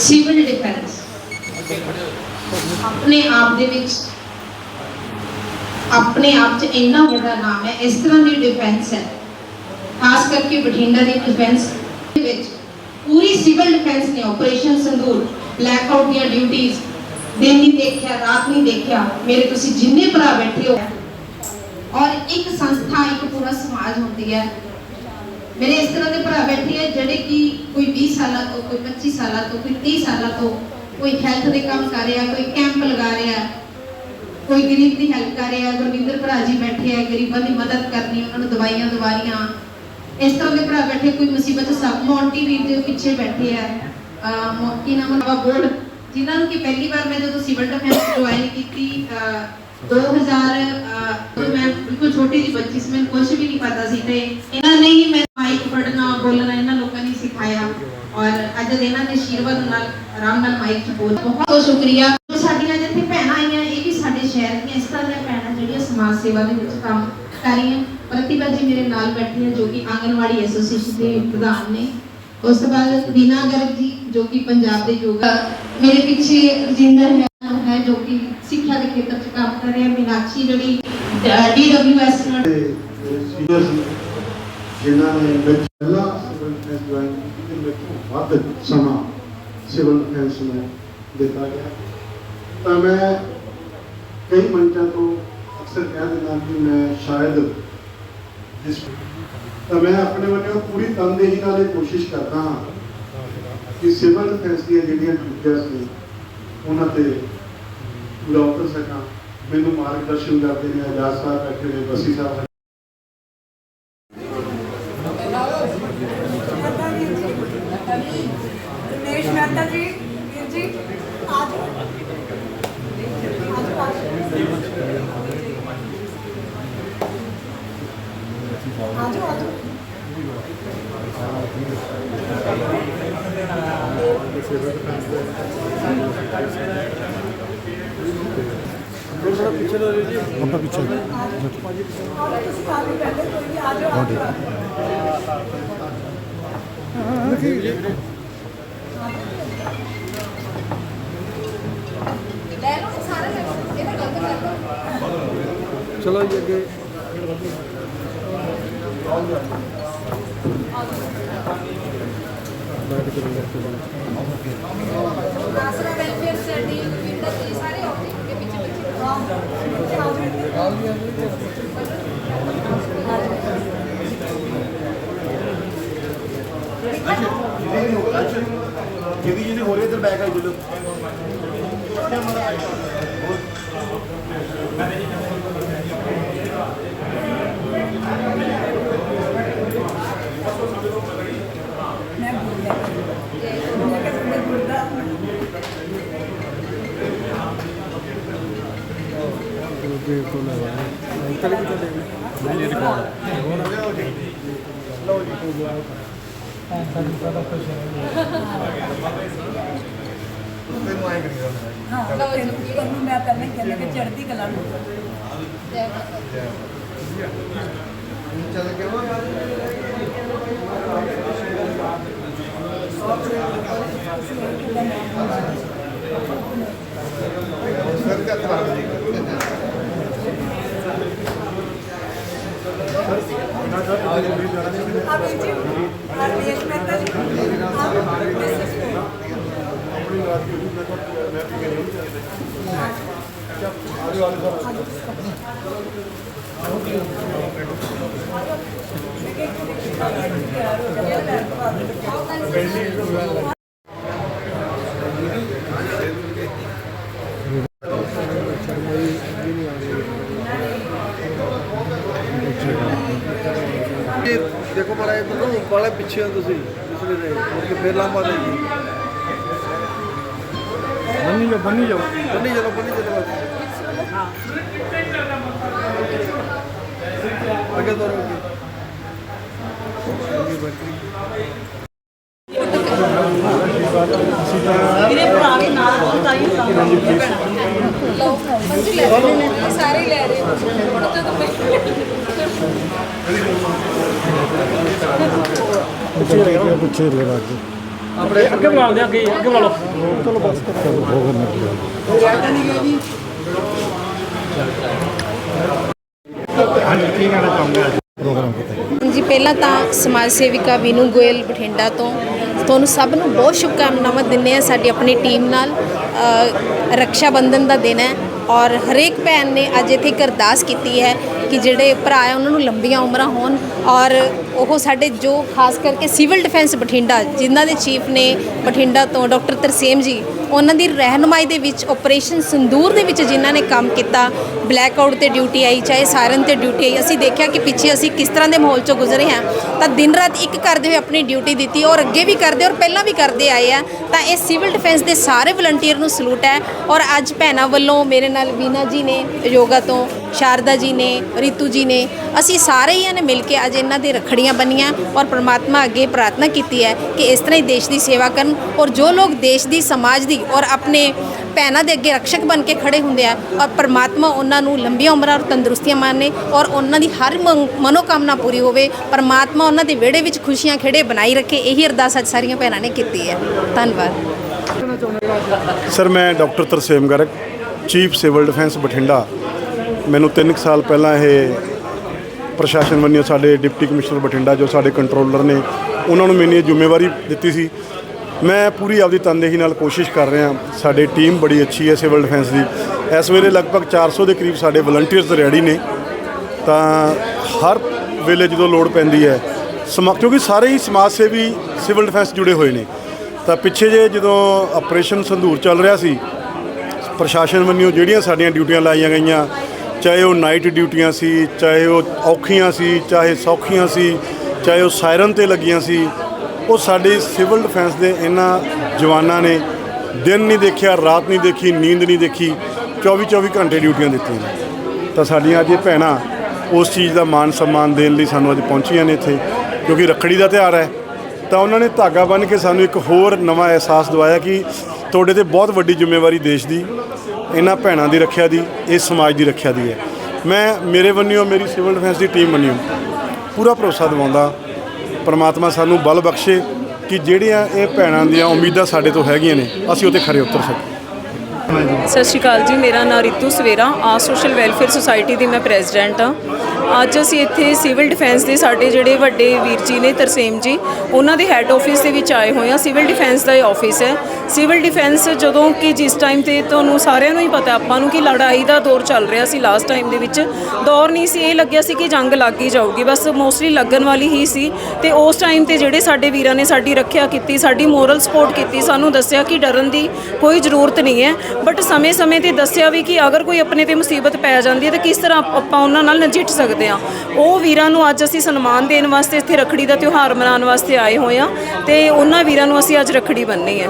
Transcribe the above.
Civil defence ਆਪਣੇ ਆਪ ਦੇ ਵਿੱਚ, ਆਪਣੇ ਆਪ 'ਚ ਇੰਨਾ ਵੱਡਾ ਨਾਮ ਹੈ, ਇਸ ਤਰ੍ਹਾਂ ਦੀ ਡਿਫੈਂਸ ਹੈ। ਖਾਸ ਕਰਕੇ ਬਠਿੰਡਾ ਦੀ ਡਿਫੈਂਸ ਦੇ ਵਿੱਚ ਪੂਰੀ ਸਿਵਲ ਡਿਫੈਂਸ ਨੇ ਆਪਰੇਸ਼ਨ ਸੰਦੂਰ ਬਲੈਕ ਆਊਟ ਦੀਆਂ ਡਿਊਟੀਆਂ ਦਿਨ ਨਹੀਂ ਦੇਖਿਆ, ਰਾਤ ਨਹੀਂ ਦੇਖਿਆ, ਮੇਰੇ ਤੁਸੀਂ ਜਿੰਨੇ ਭਰਾ ਬੈਠੇ ਹੋ। ਔਰ ਇੱਕ ਸੰਸਥਾ, ਇੱਕ ਪੂਰਾ ਸਮਾਜ ਹੁੰਦੀ ਹੈ ਮੇਰੇ ਇਸ ਤਰ੍ਹਾਂ ਦੇ ਭਰਾ ਬੈਠੇ ਆ ਜਿਹੜੇ ਕਿ ਕੋਈ 20 ਸਾਲਾਂ ਤੋਂ, ਕੋਈ 25 ਸਾਲਾਂ ਤੋਂ, ਕੋਈ 30 ਸਾਲਾਂ ਤੋਂ ਕੋਈ ਹੈਲਥ ਦੇ ਕੰਮ ਕਰ ਰਿਹਾ, ਕੋਈ ਕੈਂਪ ਲਗਾ ਰਿਹਾ, ਕੋਈ ਗਰੀਬ ਦੀ ਹੈਲਪ ਕਰ ਰਿਹਾ, ਗੁਰਵਿੰਦਰ ਭਰਾ ਜੀ ਬੈਠੇ ਆ, ਗਰੀਬਾਂ ਦੀ ਮਦਦ ਕਰਨੀ, ਉਹਨਾਂ ਨੂੰ ਦਵਾਈਆਂ ਦਵਾਰੀਆਂ ਇਸ ਤਰ੍ਹਾਂ ਦੇ ਭਰਾ ਬੈਠੇ, ਕੋਈ ਮੁਸੀਬਤ ਸਭ, ਮੌਂਟੀ ਵੀਰ ਦੇ ਪਿੱਛੇ ਬੈਠੇ ਆ। ਅਹ ਨਾਮ ਨਵਾਂ ਬੋਰਡ ਜਿਨ੍ਹਾਂ ਨੂੰ ਕਿ ਪਹਿਲੀ ਵਾਰ ਮੈਂ ਜਦੋਂ ਸਿਵਲ ਡਿਫੈਂਸ ਜੁਆਇਨ ਕੀਤੀ 2000 ਮੈਂ ਬਿਲਕੁਲ ਛੋਟੀ ਜਿਹੀ ਬੱਚੀ ਸੀ, ਮੈਨੂੰ ਕੁਝ ਵੀ ਨਹੀਂ ਪਤਾ ਸੀ ਤੇ ਇਹਨਾਂ ਨੇ ਹੀ ਮੈਂ ਬੋਲਣਾ ਇਹਨਾਂ ਲੋਕਾਂ ਨੇ ਸਿਖਾਇਆ। ਔਰ ਅੱਜ ਇਹਨਾਂ ਦੇ ਆਸ਼ੀਰਵਾਦ ਨਾਲ ਆਰਾਮ ਨਾਲ ਮਾਈਕ 'ਚ ਬੋਲ ਬਹੁਤ ਬਹੁਤ ਸ਼ੁਕਰੀਆ। ਜੋ ਸਾਡੀਆਂ ਜਿੱਥੇ ਭੈਣਾਂ ਆਈਆਂ, ਇਹ ਵੀ ਸਾਡੇ ਸ਼ਹਿਰ ਦੀਆਂ ਇਸ ਤਰ੍ਹਾਂ ਦੀਆਂ ਭੈਣਾਂ ਜਿਹੜੀਆਂ ਸਮਾਜ ਸੇਵਾ ਦੇ ਵਿੱਚ ਕੰਮ ਕਰ ਰਹੀਆਂ। ਪ੍ਰਤਿਭਾ ਜੀ ਮੇਰੇ ਨਾਲ ਬੈਠੀ ਜੋ ਕਿ ਆਂਗਨਵਾੜੀ ਐਸੋਸੀਏਸ਼ਨ ਦੇ ਪ੍ਰਧਾਨ ਨੇ। ਉਸ ਤੋਂ ਬਾਅਦ ਰੀਨਾ ਗਰਗ ਜੀ, ਜੋ ਕਿ ਪੰਜਾਬ ਦੇ ਯੋਗਾ ਮੇਰੇ ਪਿੱਛੇ ਰਜਿੰਦਰ ਹੈ ਜੋ ਕਿ ਸਿੱਖਿਆ ਦੇ ਖੇਤਰ 'ਚ ਕੰਮ ਕਰ ਰਿਹਾ। ਮੀਨਾਕਸ਼ੀ ਜਿਹੜੀ ਡੀਡਬਲਯੂਐਸ ਨਾਲ ਜਿਨ੍ਹਾਂ ਨੇ ਵਿੱਚ ਪਹਿਲਾਂ ਸਿਵਲ ਡਿਫੈਂਸ ਜੁਆਇਨ ਕੀਤੀ ਤੇ ਮੇਰੇ ਵੱਧ ਸਮਾਂ ਸਿਵਲ ਡਿਫੈਂਸ ਨੂੰ ਦਿੱਤਾ ਗਿਆ। ਤਾਂ ਮੈਂ ਕਈ ਮੰਚਾਂ ਤੋਂ ਅਕਸਰ ਕਹਿ ਦਿੰਦਾ ਕਿ ਮੈਂ ਸ਼ਾਇਦ ਜਿਸ ਤਾਂ ਮੈਂ ਆਪਣੇ ਵੱਲੋਂ ਪੂਰੀ ਤਨਦੇਹੀ ਨਾਲ ਇਹ ਕੋਸ਼ਿਸ਼ ਕਰਦਾ ਹਾਂ ਕਿ ਸਿਵਲ ਡਿਫੈਂਸ ਦੀਆਂ ਜਿਹੜੀਆਂ ਡਿਊਟੀਆਂ ਸੀ, ਉਹਨਾਂ ਤੇ ਪੂਰਾ ਉਤਰ ਸਕਾਂ। ਮੈਨੂੰ ਮਾਰਗਦਰਸ਼ਨ ਕਰਦੇ ਨੇ ਆਜ਼ਾਦ ਸਾਹਿਬ ਬੈਠੇ ਨੇ, ਬਸੀ ਸਾਹਿਬ ਦਿਨੇਸ਼ ਮਹਿਤਾ ਜੀ ਵੀਰ ਜੀ ਆ ਜਾਓ ਆ ਜਾਓ ਆ ਜਾਓ ਆਪਾਂ ਪਿੱਛੇ ਆਓ ਤੁਸੀਂ ਆ ਵੀ ਬੈਠੇ ਕੋਈ ਨਹੀਂ ਆ ਜਾਓ ਆ ਜਾਓ ਲੈ ਲਓ ਸਾਰੇ ਲੈ ਲਓ ਇਹਦਾ ਗਲਤ ਕਰ ਲਓ। ਚਲੋ ਜੀ ਅੱਗੇ। ਬੈਠ ਕੇ ਬੈਠ ਕੇ ਆਸਰਾ ਵੈਲਫੇਅਰ ਸਟੱਡੀ ਵਿੰਦਰ ਜੀ ਸਾਰੇ ਆਉਂਦੇ। ਅੱਗੇ ਪਿੱਛੇ ਪਿੱਛੇ ਹਾਂ ਜਿਹਦੀ ਜਿਹਦੀ ਹੋ ਰਹੀ ਇਧਰ ਬੈਕ ਆਈ ਜਲੋ ਮੈਂ ਭੁੱਲ ਗਿਆ ਮੈਂ ਕਿਹਾ ਮੈਂ ਭੁੱਲਦਾ ਅੱਗੇ ਤੋਂ ਲੈ ਅੰਕਲ ਵੀ ਤੁਹਾਡੇ ਨਹੀਂ ਰਿਕਾਰਡ ਹਾਂ ਤੈਨੂੰ ਤੈਨੂੰ ਮੈਂ ਪਹਿਲਾਂ ਹੀ ਕਹਿੰਦਾ ਕਿ ਚੜ੍ਹਦੀ ਕਲਾ ਨੂੰ। ਜੈ ਮਾਤਾ ਚੱਲ ਕੇ ਸਰ ਦਾ ਤਰਾ ਜੀ ਆ ਵੀਰ ਜੀ ਹਰਦੇਸ਼ ਮਹਿਤਾ ਜੀ ਆ ਮਿਸਿਸ ਸ਼ਰਮਾ ਜੀ ਅੱਗੇ ਨਹੀਂ ਆ ਰਹੇ ਦੇਖੋ ਮਾੜਾ ਇਹ ਤੋਂ ਵਾਲੇ ਪਿੱਛੇ ਹੋ ਤੁਸੀਂ ਪਿਛਲੇ ਦੇ ਮੁੜ ਕੇ ਫੇਰ ਲਾਂਬਾ ਦੇ ਜੀ। ਬੰਨੀ ਜਾਓ ਬੰਨੀ ਜਾਓ। ਬੰਨੀ ਚਲੋ ਬੰਨੀ ਚਲੋ। ਅੱਗੇ ਤੋਂ ਅੱਗੇ ਅੱਗੇ ਬੱਕਰੀ ਮੇਰੇ ਭਰਾ ਵੀ ਨਾਲ ਬਹੁਤ ਆਈ ਲਓ ਹਾਂਜੀ ਲੈ ਰਹੇ ਨੇ ਸਾਰੇ ਹੀ ਲੈ ਰਹੇ ਨੇ ਹੁਣ ਜਦੋਂ ਮੈਂ ਪਿੱਛੇ ਪਿੱਛੇ ਲਗਾ ਕੇ ਅੱਗੇ ਬੁਲਾ ਦੇ ਅੱਗੇ ਅੱਗੇ ਬੁਲਾ ਲਓ ਚਲੋ ਬਸ ਜੀ ਜੀ ਪਹਿਲਾਂ ਤਾਂ ਸਮਾਜ ਸੇਵਿਕਾ ਵੀਨੂ ਗੋਇਲ ਬਠਿੰਡਾ ਤੋਂ। ਤੁਹਾਨੂੰ ਸਭ ਨੂੰ ਬਹੁਤ ਸ਼ੁਭਕਾਮਨਾਵਾਂ ਦਿੰਦੇ ਆ ਸਾਡੀ ਆਪਣੀ ਟੀਮ ਨਾਲ। ਅ, ਬੰਧਨ ਦਾ ਦਿਨ ਹੈ ਔਰ ਹਰੇਕ ਭੈਣ ਨੇ ਅੱਜ ਇੱਥੇ ਇੱਕ ਅਰਦਾਸ ਕੀਤੀ ਹੈ ਕਿ ਜਿਹੜੇ ਭਰਾ ਆ ਉਹਨਾਂ ਨੂੰ ਲੰਬੀਆਂ ਉਮਰਾਂ ਹੋਣ ਔਰ ਉਹ ਸਾਡੇ ਜੋ ਖਾਸ ਕਰਕੇ ਸਿਵਲ ਡਿਫੈਂਸ ਬਠਿੰਡਾ, ਜਿਨ੍ਹਾਂ ਦੇ ਚੀਫ ਨੇ ਬਠਿੰਡਾ ਤੋਂ ਡਾਕਟਰ ਤਰਸੇਮ ਜੀ, ਉਹਨਾਂ ਦੀ ਰਹਿਨੁਮਾਈ ਦੇ ਵਿੱਚ ਆਪਰੇਸ਼ਨ ਸੰਦੂਰ ਦੇ ਵਿੱਚ ਜਿਨ੍ਹਾਂ ਨੇ ਕੰਮ ਕੀਤਾ ਬਲੈਕ ਆਊਟ ਤੇ ਡਿਊਟੀ ਆਈ, ਚਾਹੇ ਸਾਇਰਨ ਤੇ ਡਿਊਟੀ ਆਈ, ਅਸੀਂ ਦੇਖਿਆ ਕਿ ਪਿੱਛੇ ਅਸੀਂ ਕਿਸ ਤਰ੍ਹਾਂ ਦੇ ਮਾਹੌਲ ਚੋਂ ਗੁਜ਼ਰੇ ਹਾਂ। ਤਾਂ ਦਿਨ ਰਾਤ ਇੱਕ ਕਰਦੇ ਹੋਏ ਆਪਣੀ ਡਿਊਟੀ ਦਿੱਤੀ ਔਰ ਅੱਗੇ ਵੀ ਕਰਦੇ ਔਰ ਪਹਿਲਾਂ ਵੀ ਕਰਦੇ ਆਏ ਆ। ਤਾਂ ਇਹ ਸਿਵਲ ਡਿਫੈਂਸ ਦੇ ਸਾਰੇ ਵਲੰਟੀਅਰ ਨੂੰ ਸਲੂਟ ਹੈ ਔਰ ਅੱਜ ਭੈਣਾਂ ਵੱਲੋਂ ਮੇਰੇ ਨਾਲ ਵੀਨਾ ਜੀ ਨੇ ਯੋਗਾ ਤੋਂ ਸ਼ਾਰਦਾ ਜੀ ਨੇ, ਰਿਤੂ ਜੀ ਨੇ, ਅਸੀਂ ਸਾਰੇ ਹੀ ਨੇ ਮਿਲ ਕੇ ਅੱਜ ਇਹਨਾਂ ਦੇ ਰਖੜੀਆਂ ਬੰਨੀਆਂ ਔਰ ਪ੍ਰਮਾਤਮਾ ਅੱਗੇ ਪ੍ਰਾਰਥਨਾ ਕੀਤੀ ਹੈ ਕਿ ਇਸ ਤਰ੍ਹਾਂ ਹੀ ਦੇਸ਼ ਦੀ ਸੇਵਾ ਕਰਨ ਔਰ ਜੋ ਲੋਕ ਦੇਸ਼ ਦੀ, ਸਮਾਜ ਦੀ ਔਰ ਆਪਣੇ ਭੈਣਾਂ ਦੇ ਅੱਗੇ ਰਕਸ਼ਕ ਬਣ ਕੇ ਖੜੇ ਹੁੰਦੇ ਆ ਔਰ ਪ੍ਰਮਾਤਮਾ ਉਹਨਾਂ ਨੂੰ ਲੰਬੀਆਂ ਉਮਰਾਂ ਔਰ ਤੰਦਰੁਸਤੀਆਂ ਮਾਨੇ ਔਰ ਉਹਨਾਂ ਦੀ ਹਰ ਮੰਗ- ਮਨੋਕਾਮਨਾ ਪੂਰੀ ਹੋਵੇ, ਪ੍ਰਮਾਤਮਾ ਉਹਨਾਂ ਦੇ ਵਿਹੜੇ ਵਿੱਚ ਖੁਸ਼ੀਆਂ ਖੇੜੇ ਬਣਾਈ ਰੱਖੇ, ਇਹੀ ਅਰਦਾਸ ਅੱਜ ਸਾਰੀਆਂ ਭੈਣਾਂ ਨੇ ਕੀਤੀ ਹੈ। ਧੰਨਵਾਦ। ਸਰ, ਮੈਂ doctor Tarsem Garg, chief civil defence Bathinda. ਮੈਨੂੰ 3 ਸਾਲ ਪਹਿਲਾਂ ਇਹ ਪ੍ਰਸ਼ਾਸਨ ਵੱਲੋਂ ਸਾਡੇ ਡਿਪਟੀ ਕਮਿਸ਼ਨਰ ਬਠਿੰਡਾ, ਜੋ ਸਾਡੇ ਕੰਟਰੋਲਰ ਨੇ, ਉਹਨਾਂ ਨੂੰ ਮੈਨੂੰ ਇਹ ਜ਼ਿੰਮੇਵਾਰੀ ਦਿੱਤੀ ਸੀ। ਮੈਂ ਪੂਰੀ ਆਪਦੀ ਤਨਦੇਹੀ ਨਾਲ ਕੋਸ਼ਿਸ਼ ਕਰ ਰਿਹਾ। ਸਾਡੀ ਟੀਮ ਬੜੀ ਅੱਛੀ ਹੈ ਸਿਵਲ ਡਿਫੈਂਸ ਦੀ। ਇਸ ਵੇਲੇ ਲਗਭਗ 400 ਦੇ ਕਰੀਬ ਸਾਡੇ ਵਲੰਟੀਅਰਸ ਰੈਡੀ ਨੇ। ਤਾਂ ਹਰ ਵੇਲੇ ਜਦੋਂ ਲੋੜ ਪੈਂਦੀ ਹੈ, ਸਮਾ ਕਿਉਂਕਿ ਸਾਰੇ ਹੀ ਸਮਾਜ ਸੇਵੀ ਸਿਵਲ ਡਿਫੈਂਸ ਜੁੜੇ ਹੋਏ ਨੇ। ਤਾਂ ਪਿੱਛੇ ਜੇ ਜਦੋਂ ਆਪਰੇਸ਼ਨ ਸੰਧੂਰ ਚੱਲ ਰਿਹਾ ਸੀ, ਪ੍ਰਸ਼ਾਸਨ ਵੱਲੋਂ ਜਿਹੜੀਆਂ ਸਾਡੀਆਂ ਡਿਊਟੀਆਂ ਲਾਈਆਂ ਗਈਆਂ ਚਾਹੇ ਉਹ ਨਾਈਟ ਡਿਊਟੀਆਂ ਸੀ, ਚਾਹੇ ਉਹ ਔਖੀਆਂ ਸੀ, ਚਾਹੇ ਸੌਖੀਆਂ ਸੀ, ਚਾਹੇ ਉਹ ਸਾਇਰਨ ਤੇ ਲੱਗੀਆਂ ਸੀ, ਉਹ ਸਾਡੇ ਸਿਵਲ ਡਿਫੈਂਸ ਦੇ ਇਹਨਾਂ ਜਵਾਨਾਂ ਨੇ ਦਿਨ ਨਹੀਂ ਦੇਖਿਆ, ਰਾਤ ਨਹੀਂ ਦੇਖੀ, ਨੀਂਦ ਨਹੀਂ ਦੇਖੀ 24 24 ਘੰਟੇ ਡਿਊਟੀਆਂ ਦਿੱਤੀਆਂ ਤਾਂ ਸਾਡੀਆਂ ਅੱਜ ਇਹ ਭੈਣਾਂ ਉਸ ਚੀਜ਼ ਦਾ ਮਾਣ ਸਨਮਾਨ ਦੇਣ ਲਈ ਸਾਨੂੰ ਅੱਜ ਪਹੁੰਚੀਆਂ ਨੇ ਇੱਥੇ, ਕਿਉਂਕਿ ਰੱਖੜੀ ਦਾ ਤਿਉਹਾਰ ਹੈ। ਤਾਂ ਉਹਨਾਂ ਨੇ ਧਾਗਾ ਬੰਨ੍ਹ ਕੇ ਸਾਨੂੰ ਇੱਕ ਹੋਰ ਨਵਾਂ ਅਹਿਸਾਸ ਦਿਵਾਇਆ ਕਿ ਤੁਹਾਡੇ ਤੇ ਬਹੁਤ ਵੱਡੀ ਜ਼ਿੰਮੇਵਾਰੀ ਦੇਸ਼ ਦੀ ਇਹਨਾਂ ਭੈਣਾਂ ਦੀ ਰੱਖਿਆ ਦੀ ਇਸ ਸਮਾਜ ਦੀ ਰੱਖਿਆ ਦੀ ਹੈ। ਮੈਂ ਮੇਰੇ ਵੱਲੋਂ, ਮੇਰੀ ਸਿਵਲ ਡਿਫੈਂਸ ਦੀ ਟੀਮ ਵੱਲੋਂ ਪੂਰਾ ਭਰੋਸਾ ਦਿਵਾਉਂਦਾ, ਪਰਮਾਤਮਾ ਸਾਨੂੰ ਬਲ ਬਖਸ਼ੇ ਕਿ ਜਿਹੜੀਆਂ ਇਹ ਭੈਣਾਂ ਦੀਆਂ ਉਮੀਦਾਂ ਸਾਡੇ ਤੋਂ ਹੈਗੀਆਂ ਨੇ, ਅਸੀਂ ਉਹ 'ਤੇ ਖਰੇ ਉਤਰ ਸਕੀਏ। ਸਤਿ ਸ਼੍ਰੀ ਅਕਾਲ ਜੀ, ਮੇਰਾ ਨਾਮ ਰਿਤੂ ਸਵੇਰਾ ਆ ਸੋਸ਼ਲ ਵੈਲਫੇਅਰ ਸੁਸਾਇਟੀ ਦੀ ਮੈਂ ਪ੍ਰੈਜ਼ੀਡੈਂਟ ਹਾਂ। ਅੱਜ ਅਸੀਂ ਇੱਥੇ ਸਿਵਲ ਡਿਫੈਂਸ ਦੇ ਸਾਡੇ ਜਿਹੜੇ ਵੱਡੇ ਵੀਰ ਜੀ ਨੇ, ਤਰਸੇਮ ਜੀ, ਉਹਨਾਂ ਦੇ ਹੈੱਡ ਆਫਿਸ ਦੇ ਵਿੱਚ ਆਏ ਹੋਏ ਆ ਸਿਵਲ ਡਿਫੈਂਸ ਦਾ ਇਹ ਆਫਿਸ ਹੈ। ਸਿਵਲ ਡਿਫੈਂਸ ਜਦੋਂ ਕਿ ਜਿਸ ਟਾਈਮ ਤੇ ਤੁਹਾਨੂੰ ਸਾਰਿਆਂ ਨੂੰ ਹੀ ਪਤਾ ਆਪਾਂ ਨੂੰ ਕਿ ਲੜਾਈ ਦਾ ਦੌਰ ਚੱਲ ਰਿਹਾ ਸੀ ਲਾਸਟ ਟਾਈਮ ਦੇ ਵਿੱਚ। ਦੌਰ ਨਹੀਂ ਸੀ, ਇਹ ਲੱਗਿਆ ਸੀ ਕਿ ਜੰਗ ਲੱਗ ਹੀ ਜਾਊਗੀ। ਬਸ ਮੋਸਟਲੀ ਲੱਗਣ ਵਾਲੀ ਹੀ ਸੀ। ਤੇ ਉਸ ਟਾਈਮ ਤੇ ਜਿਹੜੇ ਸਾਡੇ ਵੀਰਾਂ ਨੇ ਸਾਡੀ ਰੱਖਿਆ ਕੀਤੀ, ਸਾਡੀ ਮੋਰਲ ਸਪੋਰਟ ਕੀਤੀ, ਸਾਨੂੰ ਦੱਸਿਆ ਕਿ ਡਰਨ ਦੀ ਕੋਈ ਜ਼ਰੂਰਤ ਨਹੀਂ ਹੈ। ਬਟ ਸਮੇਂ-ਸਮੇਂ ਤੇ ਦੱਸਿਆ ਵੀ ਕਿ ਅਗਰ ਕੋਈ ਆਪਣੇ ਤੇ ਮੁਸੀਬਤ ਪੈ ਜਾਂਦੀ ਹੈ, ਤਾਂ ਕਿਸ ਤਰ੍ਹਾਂ ਆਪਾਂ ਉਹਨਾਂ ਨਾਲ ਨਜਿੱਠ ਸਕਦੇ ਹਾਂ। ਉਹ ਵੀਰਾਂ ਨੂੰ ਅੱਜ ਅਸੀਂ ਸਨਮਾਨ ਦੇਣ ਵਾਸਤੇ ਇੱਥੇ ਰੱਖੜੀ ਦਾ ਤਿਉਹਾਰ ਮਨਾਉਣ ਵਾਸਤੇ ਆਏ ਹੋਏ ਹਾਂ ਤੇ ਉਹਨਾਂ ਵੀਰਾਂ ਨੂੰ ਅਸੀਂ ਅੱਜ ਰੱਖੜੀ ਬੰਨ੍ਹੀ ਹੈ।